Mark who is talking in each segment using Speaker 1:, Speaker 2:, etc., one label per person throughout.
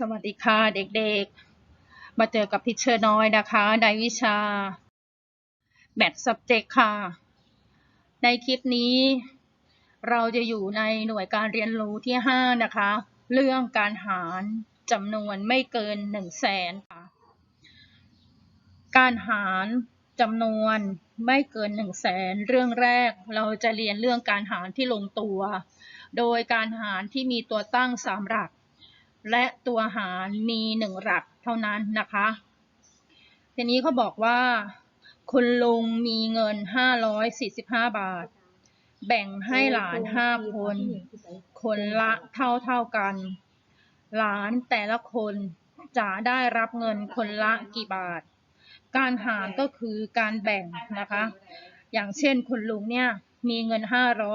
Speaker 1: สวัสดีค่ะเด็กๆ มาเจอกับทิเชอร์น้อยนะคะ ในวิชา Math Subject ค่ะ ในคลิปนี้ เราจะอยู่ในหน่วยการเรียนรู้ที่ 5 นะคะ เรื่องการหารจำนวนไม่เกิน 1 0 0 0 0แสนค่ะ การหารจำนวนไม่เกิน 1 0 0 0 0แสนเรื่องแรกเราจะเรียนเรื่องการหารที่ลงตัว โดยการหารที่มีตัวตั้ง3หลัก และตัวหารมีหนึ่งหลักเท่านั้นนะคะ ทีนี้เขาบอกว่า คุณลุงมีเงิน545บาท แบ่งให้หลาน5คน คนละเท่าเท่าๆกัน หลานแต่ละคนจะได้รับเงินคนละกี่บาท การหารก็คือการแบ่งนะคะ อย่างเช่นคุณลุงเนี่ยมีเงิน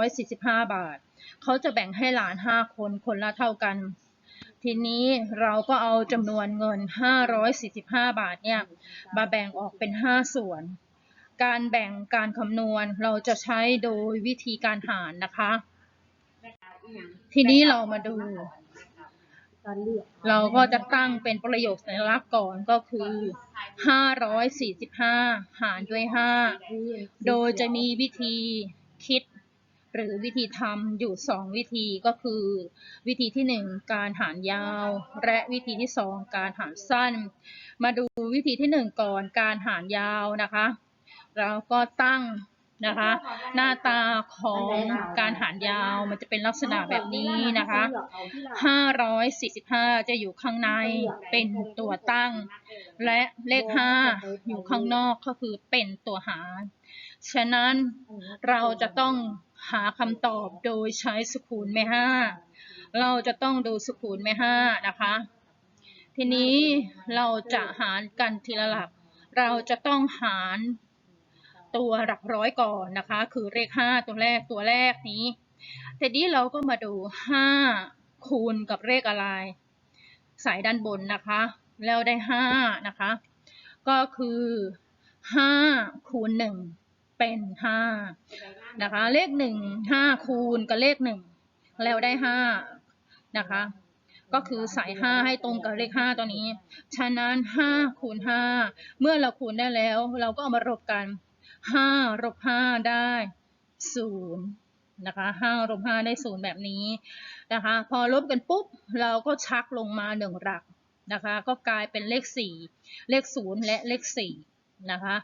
Speaker 1: 545บาท เขาจะแบ่งให้หลาน5คนคนละเท่ากัน ทีนี้เราก็เอาจำนวนเงิน 545 บาทเนี่ยมาแบ่งออกเป็น 5 ส่วน การแบ่งการคำนวณเราจะใช้โดยวิธีการหารนะคะ ทีนี้เรามาดู เราก็จะตั้งเป็นประโยคสัญลักษณ์ก่อนก็คือ 545 หารด้วย 5 โดยจะมีวิธีคิด หรือวิธีทำอยู่ 2 วิธีก็คือ วิธีที่ 1 การหารยาว และวิธีที่ 2 การหารสั้น มาดูวิธีที่ 1 ก่อนการหารยาวนะคะเราก็ตั้งนะคะหน้าตาของการหารยาวมันจะเป็นลักษณะแบบนี้นะคะ545 จะอยู่ข้างในเป็นตัวตั้ง และเลข 5 อยู่ข้างนอกก็คือเป็นตัวหาร ฉะนั้นเราจะต้อง หาคำตอบโดยใช้สกุลแม่ห้า เราจะต้องดูสกุลแม่ห้านะคะ ทีนี้เราจะหารกันทีละหลัก เราจะต้องหารตัวหลักร้อยก่อนนะคะ คือเลข5ตัวแรกตัวแรกนี้ ทีนี้เราก็มาดู5คูณกับเลขอะไร สายด้านบนนะคะ แล้วได้5นะคะ ก็คือ5คูณ1 เป็น5นะคะ เลข1 5คูณกับเลข1แล้วได้5นะคะ ก็คือใส่5ให้ตรงกับเลข5ตัวนี้ ฉะนั้น5คูณ5เมื่อเราคูณได้แล้ว เราก็เอามารบกัน5ลบ5ได้0นย์นะคะ5ลบ5ได้0แบบนี้นะคะ พอลบกันปุ๊บ เราก็ชักลงมา1หลักนะคะ ก็กลายเป็นเลข4เลข0และเลข4 นะคะ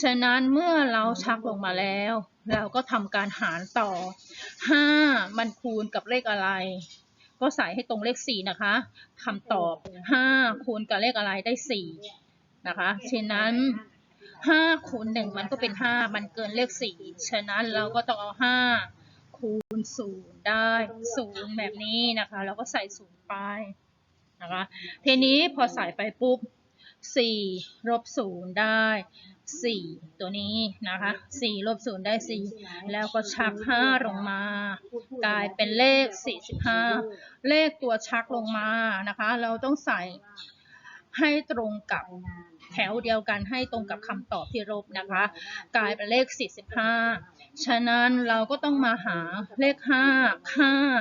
Speaker 1: ฉะนั้นเมื่อเราชักลงมาแล้ว เราก็ทำการหารต่อ 5 มันคูณกับเลขอะไร ก็ใส่ให้ตรงเลข 4 นะคะคำตอบ 5 คูณกับเลขอะไรได้ 4 นะคะ ฉะนั้น5คูณ1มันก็เป็น 5 มันเกินเลข 4 ฉะนั้นเราก็ต้องเอา 5 คูณ 0 ได้ 0 แบบนี้นะคะ แล้วก็ใส่ 0 ไปนะคะ ทีนี้พอใส่ไปปุ๊บ 4ลบ0ได้ 4 ตัวนี้นะคะ 4ลบ0ได้ 4 แล้วก็ชัก 5 ลงมา กลายเป็นเลข 45 เลขตัวชักลงมานะคะ เราต้องใส่ให้ตรงกับแถวเดียวกันให้ตรงกับคำตอบที่ลบนะคะ กลายเป็นเลข 45 ฉะนั้นเราก็ต้องมาหาเลข 5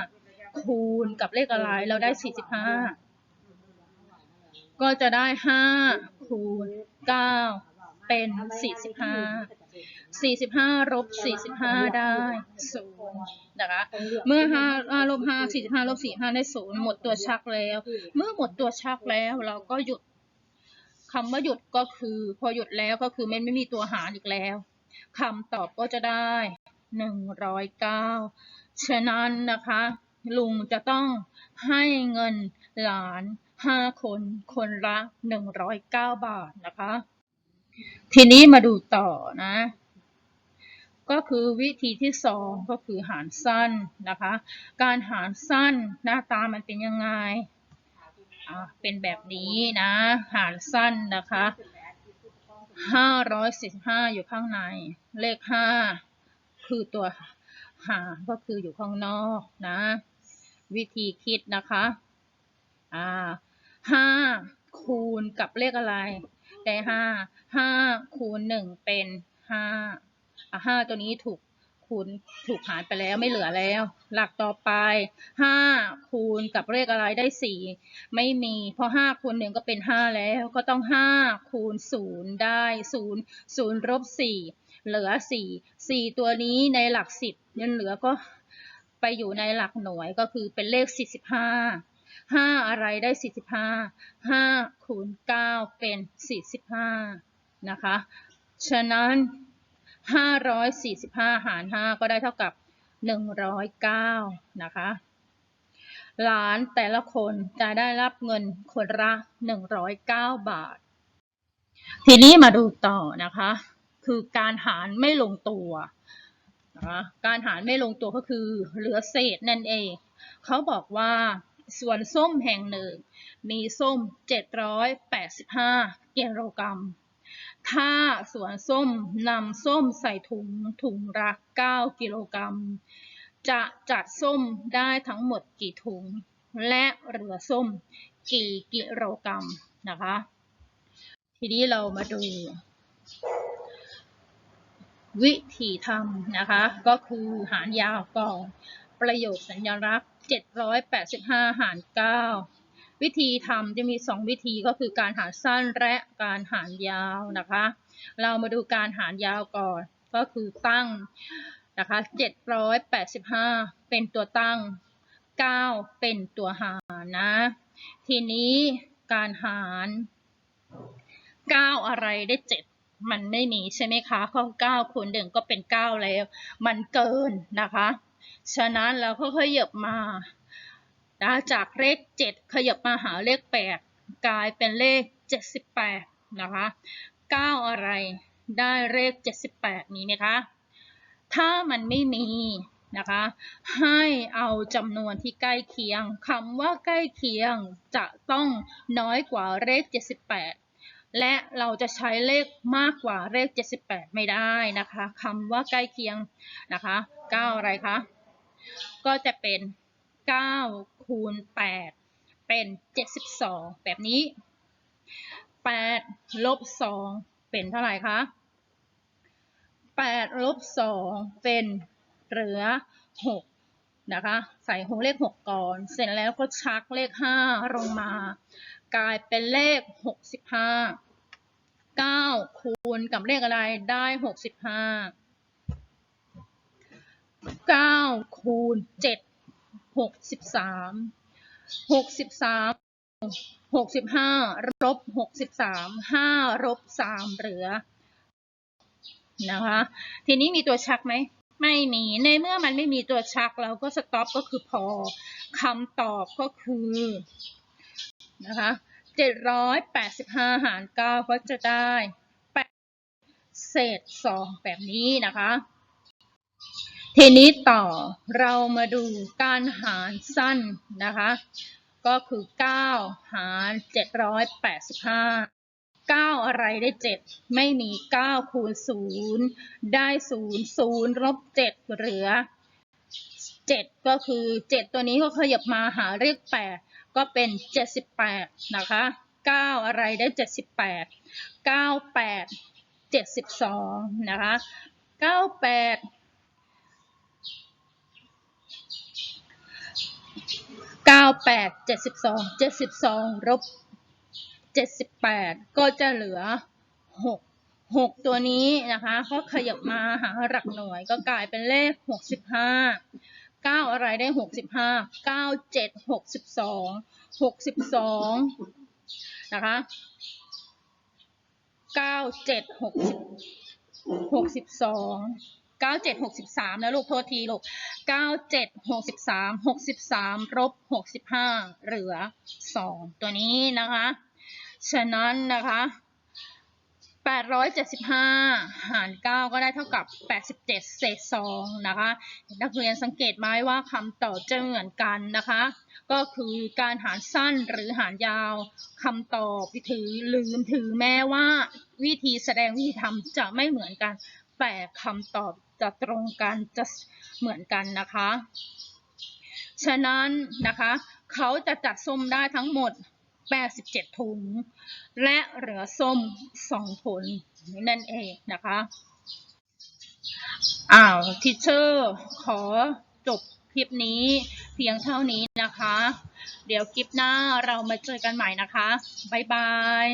Speaker 1: 5 คูณกับเลขอะไรเราได้ 45 ก็จะได้5คูณ9เป็น45 45ลบ45ได้0นะคะ เมื่อ5 5ลบ5 45ลบ45ได้0หมดตัวชักแล้ว เมื่อหมดตัวชักแล้วเราก็หยุดคำว่าหยุดก็คือ พอหยุดแล้วก็คือมันไม่มีตัวหารอีกแล้วคำตอบก็จะได้109ฉะนั้นนะคะ ลุงจะต้องให้เงินหลาน 5คน คนละ109บาทนะคะ ทีนี้มาดูต่อนะ ก็คือวิธีที่สองก็คือหารสั้นนะคะ การหารสั้นหน้าตามันเป็นยังไงเป็นแบบนี้นะ หารสั้นนะคะ545อยู่ข้างใน เลข5คือตัวหารก็คืออยู่ข้างนอกนะ วิธีคิดนะคะ อ่า 5คูณกับเลขอะไร ได้5 5คูณ1เป็น5อะ5ตัวนี้ถูกคูคูณถูกหารไปแล้วไม่เหลือแล้ว หลักต่อไปห้าคูณกับเลขอะไรได้สี่ไม่มีเพราะห้าคูณหนึ่งก็เป็นห้าแล้วก็ต้องห้าคูณศูนย์ได้ศูนย์ศูนย์ลบสี่เหลือสี่สี่ตัวนี้ในหลักสิบยังเหลือก็ไปอยู่ในหลักหน่วยก็คือเป็นเลขสี่สิบห้า ห้าอะไรได้สี่สิบห้าห้าคูณเก้าเป็นสี่สิบห้านะคะ ฉะนั้น 545 หาร 5 ก็ได้เท่ากับ 109 นะคะหลานแต่ละคนจะได้รับเงินคนละ 109 บาท ทีนี้มาดูต่อนะคะ คือการหารไม่ลงตัวนะคะการหารไม่ลงตัวก็คือเหลือเศษนั่นเอง เขาบอกว่า ส่วนส้มแห่งหนึ่ง มีส้ม 785กิโลกรัม ถ้าสวนส้มนำส้มใส่ถุงถุงละ9กิโลกรัม จะจัดส้มได้ทั้งหมดกี่ถุง และเหลือส้มกี่กิโลกรัมนะคะ ทีนี้เรามาดูวิธีทำนะคะ ก็คือหารยาวก่อน ประโยคสัญลักษณ์ 785 หาร 9 วิธีทำจะมี 2 วิธีก็คือการหารสั้นและการหารยาวนะคะ เรามาดูการหารยาวก่อนก็คือตั้งนะคะ 785 เป็นตัวตั้ง 9 เป็นตัวหารนะ ทีนี้การหาร 9 อะไรได้ 7มันไม่มีใช่ไหมคะข้อ9คูณ1ก็เป็น 9 แล้ว มันเกินนะคะ ฉะนั้นเราก็ขยับมานะจากเลข 7 ขยับมาหาเลข 8 กลายเป็นเลข 78 นะคะ 9 อะไรได้เลข 78 นี้ไหมคะ ถ้ามันไม่มีนะคะ ให้เอาจำนวนที่ใกล้เคียงคำว่าใกล้เคียงจะต้องน้อยกว่าเลข 78 และเราจะใช้เลขมากกว่าเลข 78 ไม่ได้นะคะคำว่าใกล้เคียงนะคะ 9 อะไรคะ ก็จะเป็น 9 คูณ 8 เป็น 72 แบบนี้ 8 ลบ 2 เป็นเท่าไหร่คะ 8 ลบ 2 เป็นเหลือ 6 นะคะ ใส่หัวเลข 6 ก่อน เสร็จแล้วก็ชักเลข 5 ลงมา กลายเป็นเลข 65 9 คูณกับเลขอะไรได้ 65 9คูณ7 63 63 65ลบ63 5ลบ3เหลือนะคะ ทีนี้มีตัวชักไหม ไม่มี ในเมื่อมันไม่มีตัวชักเราก็สต็อปก็คือพอคำตอบก็คือนะคะ785หาร9ก็จะได้8เศษ2แบบนี้นะคะ ทีนี้ต่อเรามาดูการหารสั้นนะคะ ก็คือ 9 หาร 785 9 อะไรได้ 7 ไม่มี 9 คูณ 0 ได้ 0 0ลบ7เหลือ 7 ก็คือ 7 ตัวนี้ก็ขยับมาหาเลข8 ก็เป็น 78 นะคะ 9 อะไรได้ 78 98 72 นะคะ 98 เก้าแปดเจ็ดสิบสองเจ็ดสิบสองลบเจ็ดสิบแปดก็จะเหลือหกหกตัวนี้นะคะก็ขยับมาหาหลักหน่วยก็กลายเป็นเลขหกสิบห้าเก้าอะไรได้หกสิบห้าเก้าเจ็ดหกสิบสองหกสิบสองนะคะเก้าเจ็ดหกสิบหกสิบสอง 9763นะลูกโทษทีลูก97 63 63ลบ65เหลือ2ตัวนี้นะคะ ฉะนั้นนะคะ875หาร9ก็ได้เท่ากับ87เศษ2นะคะ นักเรียนสังเกตไหมว่าคำตอบจะเหมือนกันนะคะ ก็คือการหารสั้นหรือหารยาวคำตอบถือลืมถือแม้ว่าวิธีแสดงวิธีทำจะไม่เหมือนกัน แต่คำตอบจะตรงกันจะเหมือนกันนะคะ ฉะนั้นนะคะเขาจะจัดส้มได้ทั้งหมด 87 ถุง และเหลือส้ม 2 ผลนั่นเองนะคะอ้าวทิเชอร์ขอจบคลิปนี้เพียงเท่านี้นะคะ เดี๋ยวคลิปหน้าเรามาเจอกันใหม่นะคะ บ๊ายบาย